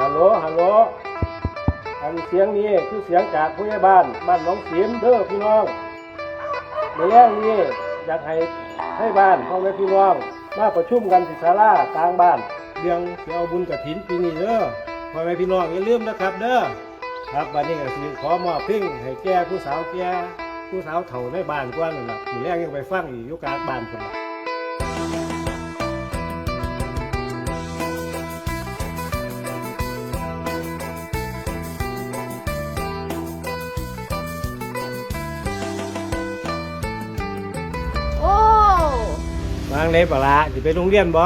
ฮัลโหล ฮัลโหล อันเสียงนี้คือเสียงจากผู้ใหญ่บ้าน บ้านหนองเสียมเด้อพี่น้องในแรงนี้อยากให้ให้บ้านพ่อแม่พี่น้องมาประชุมกันที่ศาลากลางบ้านเรื่องสิเอาบุญกฐินปีนี้เด้อพ่อแม่พี่น้องอย่าลืมนะครับ เด้อครับบัดนี้ก็สิขอมอบเพลงให้แก่ผู้สาวแก่ผู้สาวเฒ่าในบ้านกว่านั่นล่ะมีแรงยังไปฟังอีกอยู่กลางบ้านพุ่นละางเลยปะละสิไปโรงเรียนบ่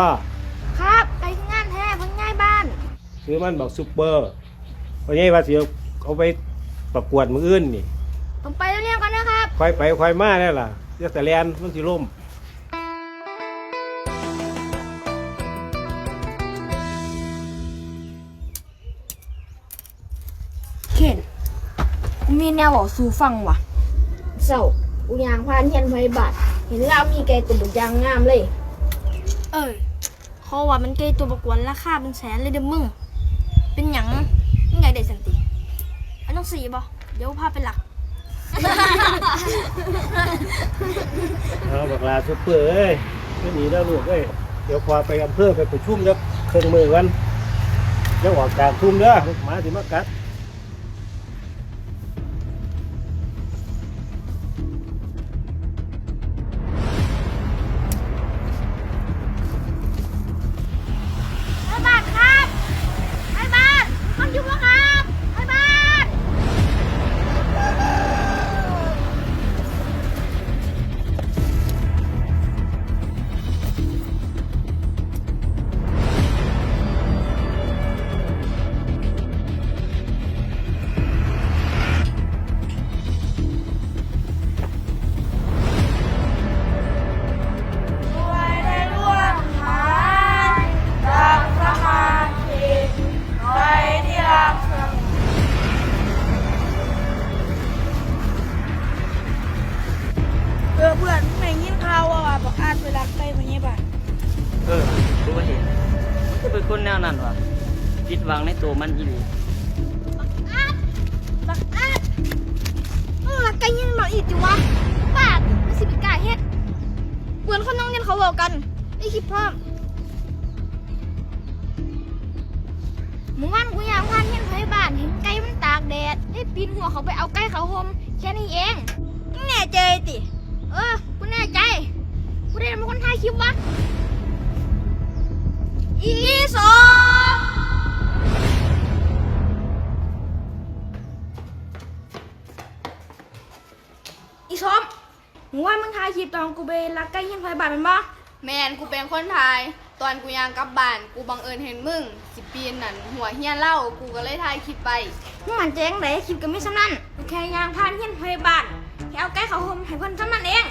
ครับไปงานแท้เพิ่งง่ายบ้าน ซื้อมันบอกซุปเปอร์เพราะงี้ว่าสิเอาเอาไปประกวดมืออื่นนี่ผมไปเรียนกันนะครับค่อยไปค่อยมาได้ล่ะเดี๋ยวแต่แลนมันสิล่มเข็นกูมีแนวบอกสู่ฟังว่ะเศร้ากูยางพานเฮียนไฟบาท เห็นเรามีไก่ตัวบุกยางงามเลย เออเขาว่ามันเกยตัวประกวนราคาเป็นแสนเลยเด้อมึง เป็นหยังมึงอยากได้สันติอันต้องสีบ่เดี๋ยวพาไปหลัก เอาบอกลาซุปเปอร์เอ้ยไม่หนีแล้วลูกเอ้ยเดี๋ยวพอไปอำเภอไปประชุมแล้วเครื่องมือกันเดี๋ยวออกจากทุ่มเด้อหมาสิมากัด ไหนยินข่าวว่าบอกอาจไปรักไก่พญาบาลเออรู้ว่าเห็นมันก็เป็นคนแนวนั้นวะผิดหวังในตัวมันอีหลีบักอาดมึงรักไก่ยังบอกอีกจิวะบ้าไม่สิบิกล้าเฮ็ดเพื่อนคนน้องเรียนเขาบอกกันไม่คิดพร้อมเมื่อวานกูยางพานเฮียนไฟบ้านเห็นไก่มันตากแดดได้ปีนหัวเขาไปเอาไก่เขาห่มแค่นี้เองมึงแน่ใจติ เออกูแน่ใจกูได้เป็นคนถ่ายคลิปวะอีสองอีสอมมึงว่ามึงถ่ายคลิปตอนกูไปรักใกล้เฮียนไฟบาทเป็นปะแมนกูเป็นคนไทยตอนกูยางกลับบ้าน กูบังเอิญเห็นมึง สิปีนนั่นหัวเฮียเล่า กูก็เลยถ่ายคลิปไป มึงมันแจ้งไหนคลิปก็ไม่สำนั่นกูแค่ยางพานเฮียนไฟบาท แค่เอาใกล้เขาห่มให้คนสำนั่นเอง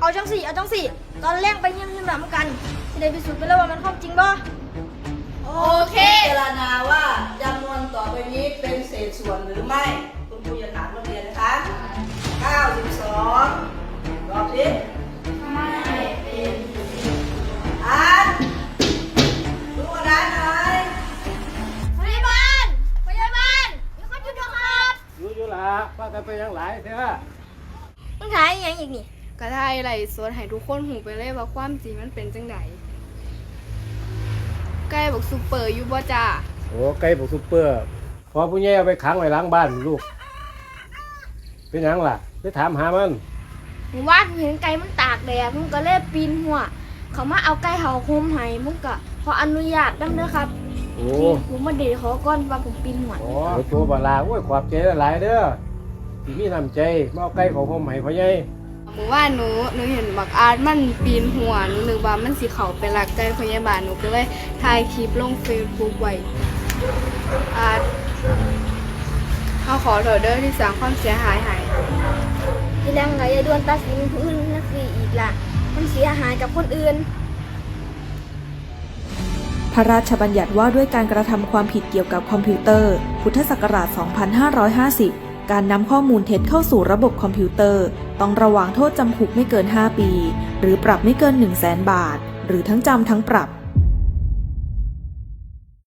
เอาจังสี่เอาจังสี่ ตอนแรกไปเฮียนเฮียนแบบกันจะได้พิสูจน์ไปแล้วว่ามันความจริงบ่โอเค พิจารณาว่าจำนวนต่อไปนี้เป็นเศษส่วนหรือไม่ คุณครูจะถามนักเรียนนะคะ 92ตอบสิไม่เป็นอ่านดูกระดานหน่อยพยาบาลพยาบาลมีคนอยู่ด้วยครับ อยู่อยู่ละว่ากันไปยังหลายเถอะ มึงถ่ายอหยังอีกนี่ก็ถ่ายไรสดให้ทุกคนหูไปเลยว่าความจริงมันเป็นจังไดใกล้บอกซูเปอร์อยู่บ่จ้าโอ้ไก่บอกซุปเปอร์พอผู้ใหญ่เอาไปขังไว้หล้างบ้านลูก เป็นหยังล่ะไปถามหามันมึงว่ามึงเห็นไก่มันตากแดดมึงก็เลยปีนหัว เขามาเอาไก่เขาคุมให้มึงก็ขออนุญาตดังเด้อครับโอ้ที่ผมมาเดทขอก่อนว่าผมปีนหัวโอ้ตัวบาลาโอ้ยขอบใจหลายๆเด้อ ที่มีน้ำใจมาเอาไก่ของผมให้พ่อใหญ่หมู่ว่าหนูหนูเห็นบักอาร์ตมันปีนหัวหนูนึกว่ามันสิเขาไปรักใกล้พยาบาลหนูก็เลยถ่ายคลิปลงเฟซบุ๊กไว้อาร์ตเขาขอโทษเด้อที่สร้างความเสียหายให้ที่แรงไงอย่าดวนตัดสินผู้อื่นนักสีอีกล่ะ มันเสียหายกับคนอื่น พระราชบัญญัติว่าด้วยการกระทำความผิดเกี่ยวกับคอมพิวเตอร์ พุทธศักราช 2550 การนำข้อมูลเท็จเข้าสู่ระบบคอมพิวเตอร์ ต้องระวังโทษจำคุกไม่เกิน 5 ปี หรือปรับไม่เกิน 1 0 0 0 0แบาท หรือทั้งจำทั้งปรับ